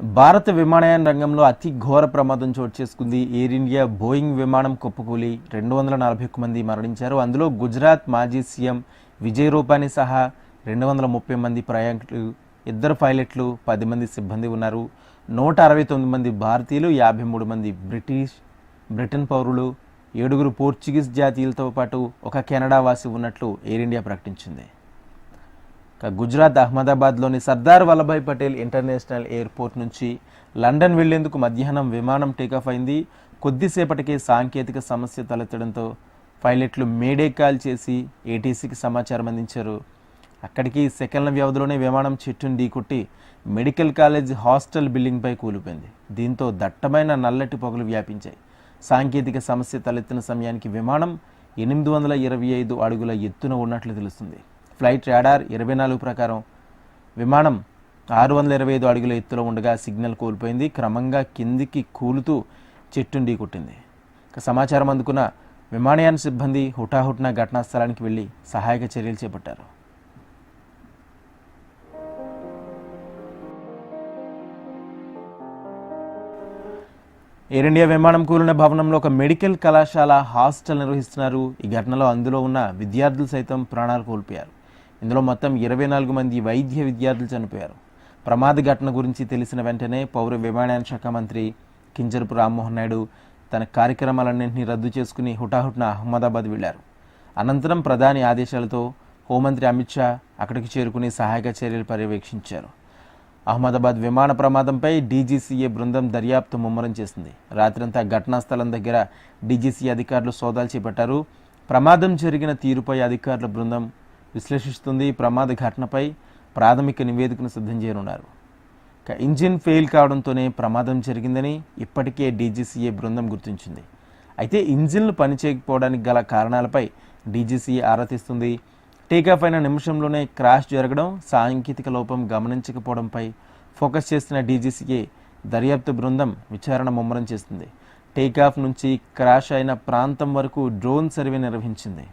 భారత విమానయాన రంగంలో అతి ఘోర ప్రమాదం చోటు చేసుకుంది. ఎయిర్ ఇండియా బోయింగ్ విమానం కుప్పకూలి రెండు వందల నలభై ఒక్క మంది మరణించారు. అందులో గుజరాత్ మాజీ సీఎం విజయ్ రూపానీ సహా రెండు వందల ముప్పై మంది ప్రయాణికులు ఇద్దరు పైలట్లు పది మంది సిబ్బంది ఉన్నారు. నూట అరవై తొమ్మిది మంది భారతీయులు యాభై మూడు మంది బ్రిటిష్ బ్రిటన్ పౌరులు ఏడుగురు పోర్చుగీస్ జాతీయులతో పాటు ఒక కెనడా వాసి ఉన్నట్లు ఎయిర్ ఇండియా ప్రకటించింది. గుజరాత్ అహ్మదాబాద్లోని సర్దార్ వల్లభాయ్ పటేల్ ఇంటర్నేషనల్ ఎయిర్పోర్ట్ నుంచి లండన్ వెళ్ళేందుకు మధ్యాహ్నం విమానం టేకాఫ్ అయింది. కొద్దిసేపటికే సాంకేతిక సమస్య తలెత్తడంతో పైలట్లు మేడే కాల్ చేసి ఏటీసీకి సమాచారం అందించారు. అక్కడికి సెకండ్ల వ్యవధిలోనే విమానం చెట్టును ఢీకొట్టి మెడికల్ కాలేజ్ హాస్టల్ బిల్డింగ్పై కూలిపోయింది. దీంతో దట్టమైన నల్లటి పొగలు వ్యాపించాయి. సాంకేతిక సమస్య తలెత్తిన సమయానికి విమానం ఎనిమిది వందల ఇరవై ఐదు అడుగుల ఎత్తున ఉన్నట్లు తెలుస్తుంది. ఫ్లైట్ రాడార్ ఇరవై నాలుగు ప్రకారం. విమానం ఆరు వందల ఇరవై ఐదు అడుగుల ఎత్తులో ఉండగా సిగ్నల్ కోల్పోయింది. క్రమంగా కిందికి కూలుతూ చెట్టుండి కొట్టింది సమాచారం అందుకున్న విమానయాన సిబ్బంది హుటాహుట్న ఘటనా స్థలానికి వెళ్ళి సహాయక చర్యలు చేపట్టారు. ఎయిర్ ఇండియా విమానం కూలిన భవనంలో ఒక మెడికల్ కళాశాల హాస్టల్ నిర్వహిస్తున్నారు. ఈ ఘటనలో అందులో ఉన్న విద్యార్థులు సైతం ప్రాణాలు కోల్పోయారు. ఇందులో మొత్తం ఇరవై నాలుగు మంది వైద్య విద్యార్థులు చనిపోయారు. ప్రమాద ఘటన గురించి తెలిసిన వెంటనే పౌర విమానయాన శాఖ మంత్రి కింజరపు రామ్మోహన్ నాయుడు తన కార్యక్రమాలన్నింటినీ రద్దు చేసుకుని హుటాహుటిన అహ్మదాబాద్ వెళ్ళారు. అనంతరం ప్రధాని ఆదేశాలతో హోంమంత్రి అమిత్ షా అక్కడికి చేరుకుని సహాయక చర్యలు పర్యవేక్షించారు. అహ్మదాబాద్ విమాన ప్రమాదంపై డీజీసీఏ బృందం దర్యాప్తు ముమ్మరం చేసింది. రాత్రంతా ఘటనా స్థలం దగ్గర డీజీసీ అధికారులు సోదాలు చేపట్టారు. ప్రమాదం జరిగిన తీరుపై అధికారుల బృందం విశ్లేషిస్తుంది ప్రమాద ఘటనపై ప్రాథమిక నివేదికను సిద్ధం చేయనున్నారు. ఇంజిన్ ఫెయిల్ కావడంతోనే ప్రమాదం జరిగిందని ఇప్పటికే డీజీసీఏ బృందం గుర్తించింది. అయితే ఇంజిన్లు పనిచేయకపోవడానికి గల కారణాలపై డీజీసీఏ ఆరా తీస్తుంది. టేకాఫ్ అయిన నిమిషంలోనే క్రాష్ జరగడం సాంకేతిక లోపం గమనించకపోవడంపై ఫోకస్ చేసిన డీజీసీఏ దర్యాప్తు బృందం విచారణ ముమ్మరం చేస్తుంది. టేకాఫ్ నుంచి క్రాష్ అయిన ప్రాంతం వరకు డ్రోన్ సర్వే నిర్వహించింది.